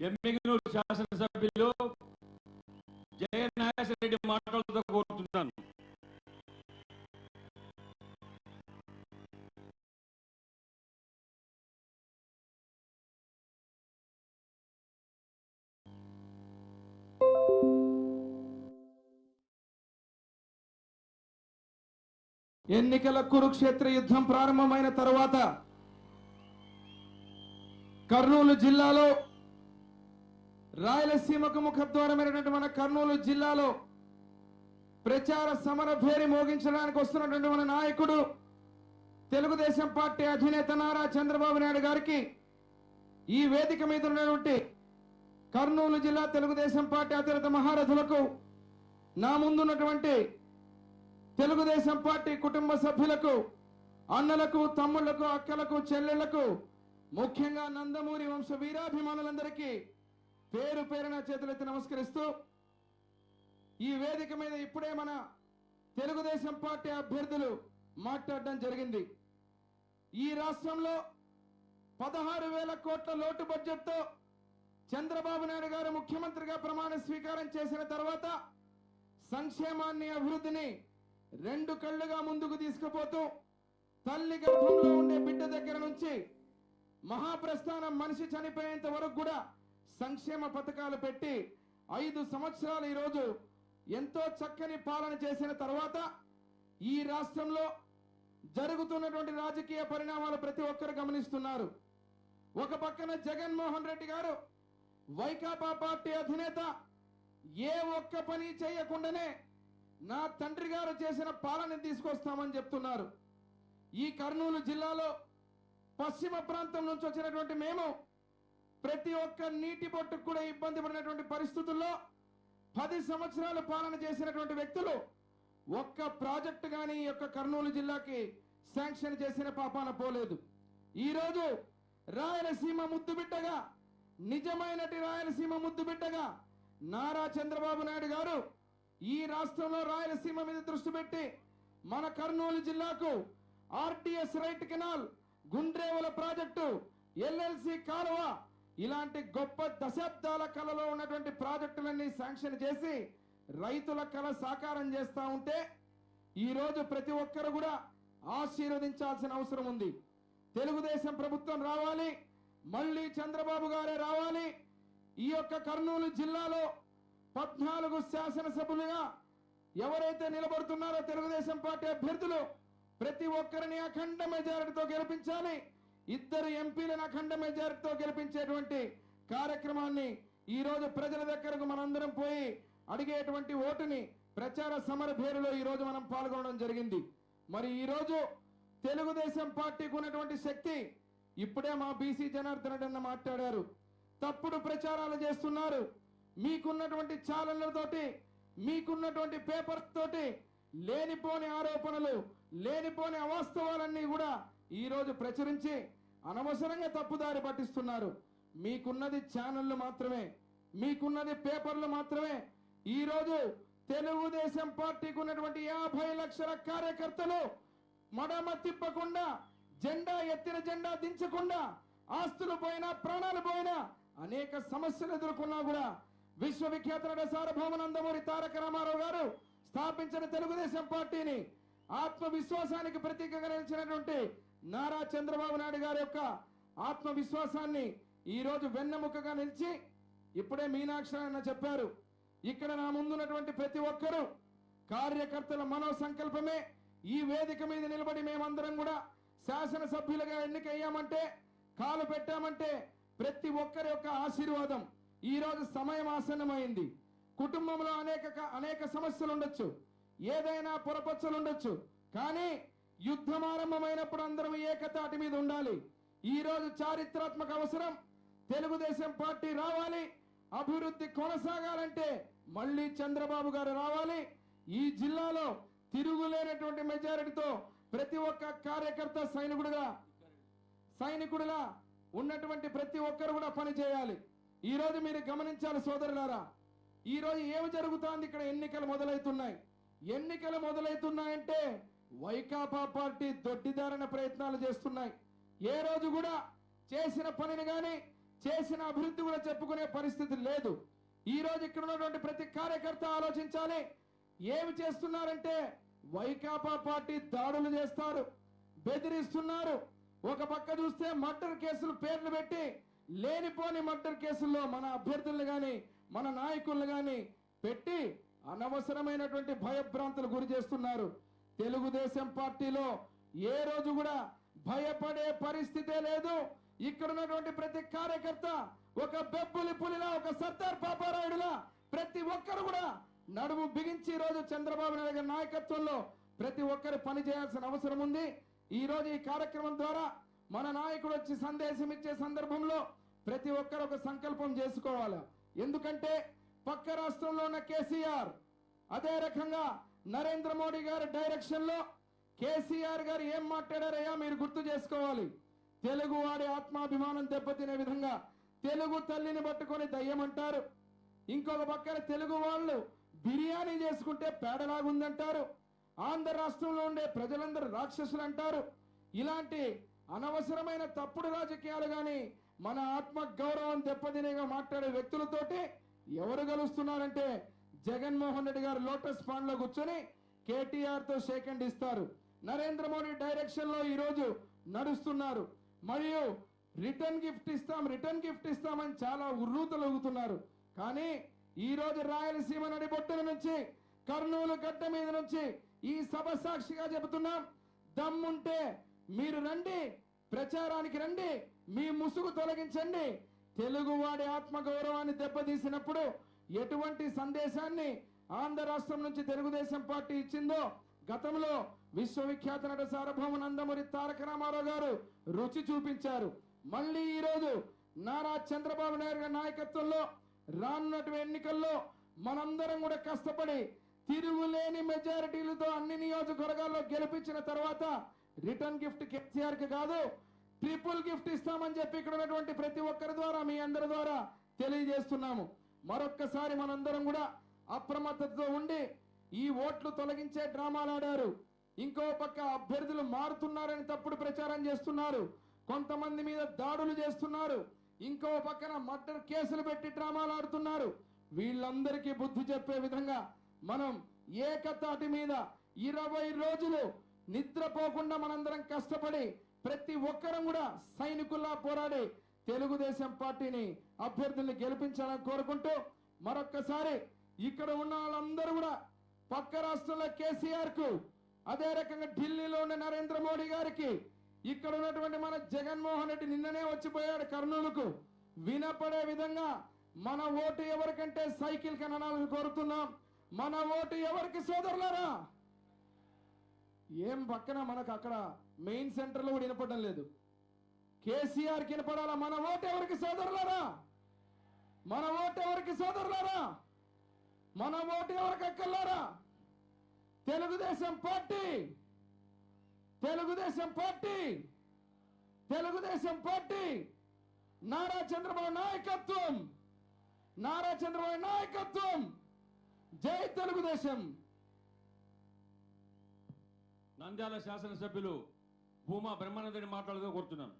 ఎమ్మిగనూరు శాసనసభ్యులు జయ నాగేశ్వరరెడ్డి మాటలతో కోరుతున్నాను. ఎన్నికల కురుక్షేత్ర యుద్ధం ప్రారంభమైన తర్వాత కర్నూలు జిల్లాలో రాయలసీమకు ముఖద్వారమైనటువంటి మన కర్నూలు జిల్లాలో ప్రచార సమర భేరి మోగించడానికి వస్తున్నటువంటి మన నాయకుడు తెలుగుదేశం పార్టీ అధినేత నారా చంద్రబాబు నాయుడు గారికి ఈ వేదిక మీద ఉన్నటువంటి కర్నూలు జిల్లా తెలుగుదేశం పార్టీ అధినేత మహారథులకు నా ముందున్నటువంటి తెలుగుదేశం పార్టీ కుటుంబ సభ్యులకు అన్నలకు తమ్ముళ్ళకు అక్కలకు చెల్లెళ్ళకు ముఖ్యంగా నందమూరి వంశ వీరాభిమానులందరికీ పేరు పేరున చేతులెత్తి నమస్కరిస్తూ ఈ వేదిక మీద ఇప్పుడే మన తెలుగుదేశం పార్టీ అభ్యర్థులు మాట్లాడడం జరిగింది. ఈ రాష్ట్రంలో పదహారు వేల కోట్ల లోటు బడ్జెట్తో చంద్రబాబు నాయుడు గారు ముఖ్యమంత్రిగా ప్రమాణ స్వీకారం చేసిన తర్వాత సంక్షేమాన్ని అభివృద్ధిని రెండు కళ్ళుగా ముందుకు తీసుకుపోతూ తల్లి గర్భంలో ఉండే బిడ్డ దగ్గర నుంచి మహాప్రస్థానం మనిషి చనిపోయేంత వరకు కూడా సంక్షేమ పథకాలు పెట్టి ఐదు సంవత్సరాలు ఈరోజు ఎంతో చక్కని పాలన చేసిన తర్వాత ఈ రాష్ట్రంలో జరుగుతున్నటువంటి రాజకీయ పరిణామాలు ప్రతి ఒక్కరు గమనిస్తున్నారు. ఒక పక్కన జగన్మోహన్ రెడ్డి గారు వైకాపా పార్టీ అధినేత ఏ ఒక్క పని చేయకుండానే నా తండ్రి గారు చేసిన పాలన తీసుకొస్తామని చెప్తున్నారు. ఈ కర్నూలు జిల్లాలో పశ్చిమ ప్రాంతం నుంచి వచ్చినటువంటి మేము ప్రతి ఒక్క నీటి బొట్టుకు కూడా ఇబ్బంది పడినటువంటి పరిస్థితుల్లో పది సంవత్సరాలు పాలన చేసినటువంటి వ్యక్తులు ఒక్క ప్రాజెక్టు కానీ ఈ యొక్క కర్నూలు జిల్లాకి శాంక్షన్ చేసిన పాపాన పోలేదు. ఈరోజు రాయలసీమ ముద్దు బిడ్డగా నిజమైనటి రాయలసీమ ముద్దు బిడ్డగా నారా చంద్రబాబు నాయుడు గారు ఈ రాష్ట్రంలో రాయలసీమ మీద దృష్టి పెట్టి మన కర్నూలు జిల్లాకు RTS right canal Gundrevula project LLC కాలువ ఇలాంటి గొప్ప దశాబ్దాల కళలో ఉన్నటువంటి ప్రాజెక్టులన్నీ శాంక్షన్ చేసి రైతుల కళ సాకారం చేస్తా ఉంటే ఈరోజు ప్రతి ఒక్కరు కూడా ఆశీర్వదించాల్సిన అవసరం ఉంది. తెలుగుదేశం ప్రభుత్వం రావాలి మళ్ళీ చంద్రబాబు గారే రావాలి. ఈ యొక్క కర్నూలు జిల్లాలో పద్నాలుగు శాసనసభ్యులుగా ఎవరైతే నిలబడుతున్నారో తెలుగుదేశం పార్టీ అభ్యర్థులు ప్రతి ఒక్కరిని అఖండ మెజారిటీతో గెలిపించాలి. ఇద్దరు ఎంపీలను అఖండ మెజారిటీతో గెలిపించేటువంటి కార్యక్రమాన్ని ఈరోజు ప్రజల దగ్గరకు మనందరం పోయి అడిగేటువంటి ఓటుని ప్రచార సమర పేరులో ఈరోజు మనం పాల్గొనడం జరిగింది. మరి ఈరోజు తెలుగుదేశం పార్టీకి ఉన్నటువంటి శక్తి ఇప్పుడే మా బీసీ జనార్దన్ రెడ్డి మాట్లాడారు. తప్పుడు ప్రచారాలు చేస్తున్నారు. మీకున్నటువంటి ఛానళ్ళతోటి మీకున్నటువంటి పేపర్ తోటి లేనిపోని ఆరోపణలు లేనిపోని అవాస్తవాలన్నీ కూడా ఈరోజు ప్రచురించి అనవసరంగా తప్పుదారి పట్టిస్తున్నారు. మీకున్నది ఛానళ్ళు మాత్రమే. మీకున్నది పేపర్లు మాత్రమే. ఈరోజు తెలుగుదేశం పార్టీకి ఉన్నటువంటి యాభై లక్షల కార్యకర్తలు మడమ తిప్పకుండా జెండా ఎత్తిన జెండా దించకుండా ఆస్తులు పోయినా ప్రాణాలు పోయినా అనేక సమస్యలు ఎదుర్కొన్నా కూడా విశ్వవిఖ్యాత నట సార్వభౌమనందమూరి తారక రామారావు గారు స్థాపించిన తెలుగుదేశం పార్టీని ఆత్మవిశ్వాసానికి ప్రతీకగా నిలిచినటువంటి నారా చంద్రబాబు నాయుడు గారి యొక్క ఆత్మవిశ్వాసాన్ని ఈరోజు వెన్నెముకగా నిలిచి ఇప్పుడే మీనాక్షి అన్న చెప్పారు. ఇక్కడ నా ముందున్నటువంటి ప్రతి ఒక్కరూ కార్యకర్తల మనో సంకల్పమే ఈ వేదిక మీద నిలబడి మేమందరం కూడా శాసనసభ్యులుగా ఎన్నికయ్యామంటే కాలు పెట్టామంటే ప్రతి ఒక్కరి యొక్క ఆశీర్వాదం ఈ రోజు సమయం ఆసన్నమైంది. కుటుంబంలో అనేక అనేక సమస్యలు ఉండొచ్చు ఏదైనా పొరపచ్చలు ఉండొచ్చు కానీ యుద్ధం ఆరంభమైనప్పుడు అందరం ఏకతాటి మీద ఉండాలి. ఈ రోజు చారిత్రాత్మక అవసరం. తెలుగుదేశం పార్టీ రావాలి. అభివృద్ధి కొనసాగాలంటే మళ్ళీ చంద్రబాబు గారు రావాలి. ఈ జిల్లాలో తిరుగులేనటువంటి మెజారిటీతో ప్రతి ఒక్క కార్యకర్త సైనికుడుగా సైనికుడిలా ఉన్నటువంటి ప్రతి ఒక్కరు కూడా పనిచేయాలి ఈరోజు ఈ రోజు మీరు గమనించాలి సోదరులారా ఈ రోజు ఏమి జరుగుతోంది? ఇక్కడ ఎన్నికలు మొదలవుతున్నాయి. ఎన్నికలు మొదలవుతున్నాయంటే వైకాపా పార్టీ దొడ్డిదారిన ప్రయత్నాలు చేస్తున్నాయి. ఏ రోజు కూడా చేసిన పనిని కానీ చేసిన అభివృద్ధి కూడా చెప్పుకునే పరిస్థితి లేదు. ఈ రోజు ఇక్కడ ఉన్నటువంటి ప్రతి కార్యకర్త ఆలోచించాలి. ఏమి చేస్తున్నారంటే వైకాపా పార్టీ దాడులు చేస్తారు బెదిరిస్తున్నారు. ఒక పక్క చూస్తే మర్డర్ కేసులు పేర్లు పెట్టి లేనిపోని మర్డర్ కేసుల్లో మన అభ్యర్థులను కానీ మన నాయకులను కానీ పెట్టి అనవసరమైనటువంటి భయభ్రాంతులు గురి చేస్తున్నారు. తెలుగుదేశం పార్టీలో ఏ రోజు కూడా భయపడే పరిస్థితే లేదు. ఇక్కడ ఉన్నటువంటి ప్రతి కార్యకర్త ఒక బెబ్బులి పులిలా ఒక సర్దార్ పాపారాయుడులా ప్రతి ఒక్కరు కూడా నడుము బిగించి రోజు చంద్రబాబు నాయుడు గారి నాయకత్వంలో ప్రతి ఒక్కరు పని చేయాల్సిన అవసరం ఉంది. ఈ రోజు ఈ కార్యక్రమం ద్వారా మన నాయకుడు వచ్చి సందేశం ఇచ్చే సందర్భంలో ప్రతి ఒక్కరు ఒక సంకల్పం చేసుకోవాలి. ఎందుకంటే పక్క రాష్ట్రంలో ఉన్న కేసీఆర్ అదే రకంగా నరేంద్ర మోడీ గారి డైరెక్షన్లో కేసీఆర్ గారు ఏం మాట్లాడారయ్యా? మీరు గుర్తు చేసుకోవాలి. తెలుగు వాడి ఆత్మాభిమానం దెబ్బతినే విధంగా తెలుగు తల్లిని పట్టుకొని దయ్యమంటారు ఇంకొక పక్కన తెలుగు వాళ్ళు బిర్యానీ చేసుకుంటే పేడలాగుందంటారు. ఆంధ్ర రాష్ట్రంలో ఉండే ప్రజలందరూ రాక్షసులు అంటారు. ఇలాంటి అనవసరమైన తప్పుడు రాజకీయాలు కానీ మన ఆత్మ గౌరవం దెబ్బతినేగా మాట్లాడే వ్యక్తులతోటి ఎవరు గెలుస్తున్నారంటే జగన్మోహన్ రెడ్డి గారు లోటస్ పాండ్లో కూర్చొని కేటీఆర్తో షేక్ హ్యాండ్ ఇస్తారు. నరేంద్ర మోడీ డైరెక్షన్లో ఈరోజు నడుస్తున్నారు. మరియు రిటర్న్ గిఫ్ట్ ఇస్తాం రిటర్న్ గిఫ్ట్ ఇస్తామని చాలా ఉర్రూతలొగుతున్నారు కానీ ఈ రోజు రాయలసీమ నడిబొట్టుల నుంచి కర్నూలు గడ్డ మీద నుంచి ఈ సభ సాక్షిగా చెబుతున్నాం దమ్ముంటే మీరు రండి ప్రచారానికి రండి మీ ముసుగు తొలగించండి. తెలుగువాడి ఆత్మగౌరవాన్ని దెబ్బతీసినప్పుడు ఎటువంటి సందేశాన్ని ఆంధ్ర రాష్ట్రం నుంచి తెలుగుదేశం పార్టీ ఇచ్చిందో గతంలో విశ్వవిఖ్యాత నట సార్వభౌమ నందమూరి తారక రామారావు గారు రుచి చూపించారు. మళ్ళీ ఈరోజు నారా చంద్రబాబు నాయుడు గారి నాయకత్వంలో రానున్నటువంటి ఎన్నికల్లో మనందరం కూడా కష్టపడి తిరుగులేని మెజారిటీలతో అన్ని నియోజకవర్గాల్లో గెలిపించిన తర్వాత రిటర్న్ గిఫ్ట్ కేసీఆర్కి కాదు ట్రిపుల్ గిఫ్ట్ ఇస్తామని చెప్పి ఇక్కడ ఉన్నటువంటి ప్రతి ఒక్కరి ద్వారా మీ అందరి ద్వారా తెలియజేస్తున్నాము. మరొక్కసారి మనందరం కూడా అప్రమత్తతతో ఉండి ఈ ఓట్లు తొలగించే డ్రామాలు ఆడారు. ఇంకో పక్క అభ్యర్థులు మారుతున్నారని తప్పుడు ప్రచారం చేస్తున్నారు. కొంతమంది మీద దాడులు చేస్తున్నారు. ఇంకో పక్కన మర్డర్ కేసులు పెట్టి డ్రామాలు ఆడుతున్నారు. వీళ్ళందరికీ బుద్ధి చెప్పే విధంగా మనం ఏకతాటి మీద ఇరవై రోజులు నిద్రపోకుండా మనందరం కష్టపడి ప్రతి ఒక్కరం కూడా సైనికుల్లా పోరాడి తెలుగుదేశం పార్టీని అభ్యర్థుల్ని గెలిపించాలని కోరుకుంటూ మరొక్కసారి ఇక్కడ ఉన్న వాళ్ళందరూ కూడా పక్క రాష్ట్రంలో కేసీఆర్కు అదే రకంగా ఢిల్లీలో ఉన్న నరేంద్ర మోడీ గారికి ఇక్కడ ఉన్నటువంటి మన జగన్మోహన్ రెడ్డి నిన్ననే వచ్చిపోయాడు కర్నూలుకు. వినపడే విధంగా మన ఓటు ఎవరికంటే సైకిల్ కనాలని కోరుతున్నాం. మన ఓటు ఎవరికి సోదరులారా? ఏం పక్కన మనకు అక్కడ మెయిన్ సెంటర్లో కూడా వినపడడం లేదు. కేసీఆర్కి మన ఓటు ఎవరికి సోదరులారా? మన ఓటు ఎవరికి సోదరులారా? మన ఓటు ఎవరికి అక్కర్లారా? Telugu Desam party Telugu Desam party Telugu Desam party Nara Chandrababu నాయకత్వం నారా చంద్రబాబు నాయకత్వం. జై తెలుగుదేశం. నంద్యాల శాసనసభ్యులు భూమా బ్రహ్మానందని మాట్లాడుతూ కోరుతున్నాను